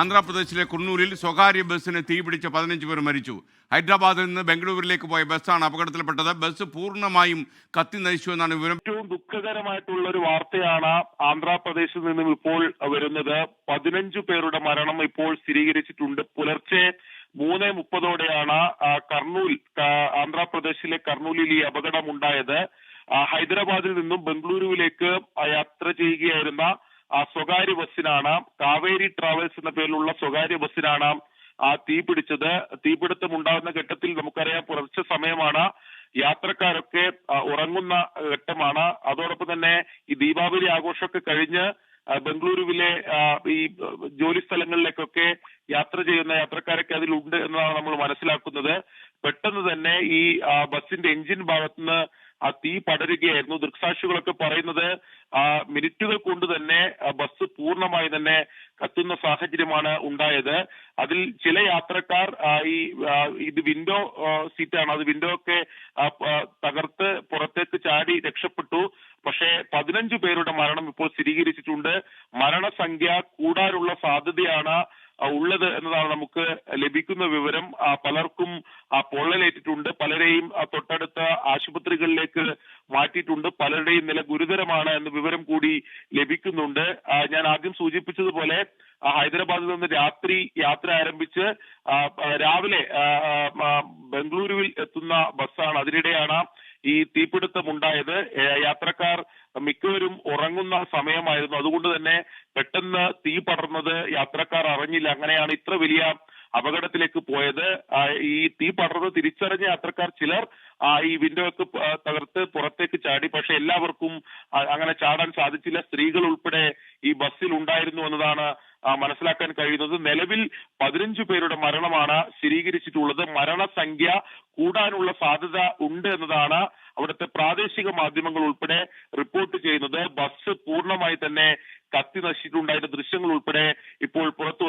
ആന്ധ്രാപ്രദേശിലെ കുണ്ണൂരിൽ സ്വകാര്യ ബസ്സിന് തീപിടിച്ച് പതിനഞ്ച് പേർ മരിച്ചു. ഹൈദരാബാദിൽ നിന്ന് ബംഗളൂരുവിലേക്ക് പോയ ബസ്സാണ് അപകടത്തിൽപ്പെട്ടത്. ബസ് പൂർണമായും കത്തി നശിച്ചു എന്നാണ് വിവരം. ഏറ്റവും ദുഃഖകരമായിട്ടുള്ള ഒരു വാർത്തയാണ് ആന്ധ്രാപ്രദേശിൽ നിന്നും ഇപ്പോൾ വരുന്നത്. പതിനഞ്ചു പേരുടെ മരണം ഇപ്പോൾ സ്ഥിരീകരിച്ചിട്ടുണ്ട്. പുലർച്ചെ മൂന്ന് മുപ്പതോടെയാണ് കർണൂൽ ആന്ധ്രാപ്രദേശിലെ കർണൂലിൽ ഈ അപകടം ഉണ്ടായത് ഹൈദരാബാദിൽ നിന്നും ബംഗളൂരുവിലേക്ക് യാത്ര ചെയ്യുകയായിരുന്ന ആ സ്വകാര്യ ബസ്സിനാണ്. കാവേരി ട്രാവൽസ് എന്ന പേരിലുള്ള സ്വകാര്യ ബസ്സിനാണ് ആ തീ പിടിച്ചത്. തീപിടുത്തം ഉണ്ടാകുന്ന ഘട്ടത്തിൽ നമുക്കറിയാം പുലർച്ചെ സമയമാണ്. യാത്രക്കാരൊക്കെ ഉറങ്ങുന്ന ഘട്ടമാണ്. അതോടൊപ്പം തന്നെ ഈ ദീപാവലി ആഘോഷമൊക്കെ കഴിഞ്ഞ് ബംഗളൂരുവിലെ ഈ ജോലി സ്ഥലങ്ങളിലേക്കൊക്കെ യാത്ര ചെയ്യുന്ന യാത്രക്കാരൊക്കെ അതിലുണ്ട് എന്നാണ് നമ്മൾ മനസ്സിലാക്കുന്നത്. പെട്ടെന്ന് തന്നെ ഈ ബസിന്റെ എഞ്ചിൻ ഭാഗത്തുനിന്ന് ആ തീ പടരുകയായിരുന്നു. ദൃക്സാക്ഷികളൊക്കെ പറയുന്നത് ആ മിനിറ്റുകൾ കൊണ്ട് തന്നെ ബസ് പൂർണമായി തന്നെ കത്തുന്ന സാഹചര്യമാണ് ഉണ്ടായത്. അതിൽ ചില യാത്രക്കാർ ഈ ഇത് വിൻഡോ സീറ്റാണ് അത് വിൻഡോ ഒക്കെ തകർത്ത് പുറത്തേക്ക് ചാടി രക്ഷപ്പെട്ടു. പതിനഞ്ചു പേരുടെ മരണം ഇപ്പോൾ സ്ഥിരീകരിച്ചിട്ടുണ്ട്. മരണസംഖ്യ കൂടാനുള്ള സാധ്യതയാണ് ഉള്ളത് എന്നതാണ് നമുക്ക് ലഭിക്കുന്ന വിവരം. പലർക്കും പൊള്ളലേറ്റിട്ടുണ്ട്. പലരെയും തൊട്ടടുത്ത ആശുപത്രികളിലേക്ക് മാറ്റിയിട്ടുണ്ട്. പലരുടെയും നില ഗുരുതരമാണ് എന്ന വിവരം കൂടി ലഭിക്കുന്നുണ്ട്. ഞാൻ ആദ്യം സൂചിപ്പിച്ചതുപോലെ ഹൈദരാബാദിൽ നിന്ന് രാത്രി യാത്ര ആരംഭിച്ച് രാവിലെ ബംഗളൂരുവിൽ എത്തുന്ന ബസ്സാണ്. അതിനിടെയാണ് ഈ തീപിടുത്തം ഉണ്ടായത് യാത്രക്കാർ മിക്കവരും ഉറങ്ങുന്ന സമയമായിരുന്നു. അതുകൊണ്ട് തന്നെ പെട്ടെന്ന് തീ പടർന്നത് യാത്രക്കാർ അറിഞ്ഞില്ല. അങ്ങനെയാണ് ഇത്ര വലിയ അപകടത്തിലേക്ക് പോയത്. ഈ തീ പടർന്നത് തിരിച്ചറിഞ്ഞ യാത്രക്കാർ ചിലർ ഈ വിൻഡോ ഒക്കെ തകർത്ത് പുറത്തേക്ക് ചാടി. പക്ഷെ എല്ലാവർക്കും അങ്ങനെ ചാടാൻ സാധിച്ചില്ല. സ്ത്രീകൾ ഉൾപ്പെടെ ഈ ബസ്സിൽ ഉണ്ടായിരുന്നു എന്നതാണ് മനസ്സിലാക്കാൻ കഴിയുന്നത്. നിലവിൽ പതിനഞ്ചു പേരുടെ മരണമാണ് സ്ഥിരീകരിച്ചിട്ടുള്ളത്. മരണസംഖ്യ കൂടാനുള്ള സാധ്യത ഉണ്ട് എന്നതാണ് അവിടുത്തെ പ്രാദേശിക മാധ്യമങ്ങൾ ഉൾപ്പെടെ റിപ്പോർട്ട് ചെയ്യുന്നത്. ബസ് പൂർണമായി തന്നെ കത്തി നശിച്ചിട്ടുണ്ടായിരുന്ന ദൃശ്യങ്ങൾ ഉൾപ്പെടെ ഇപ്പോൾ പുറത്തു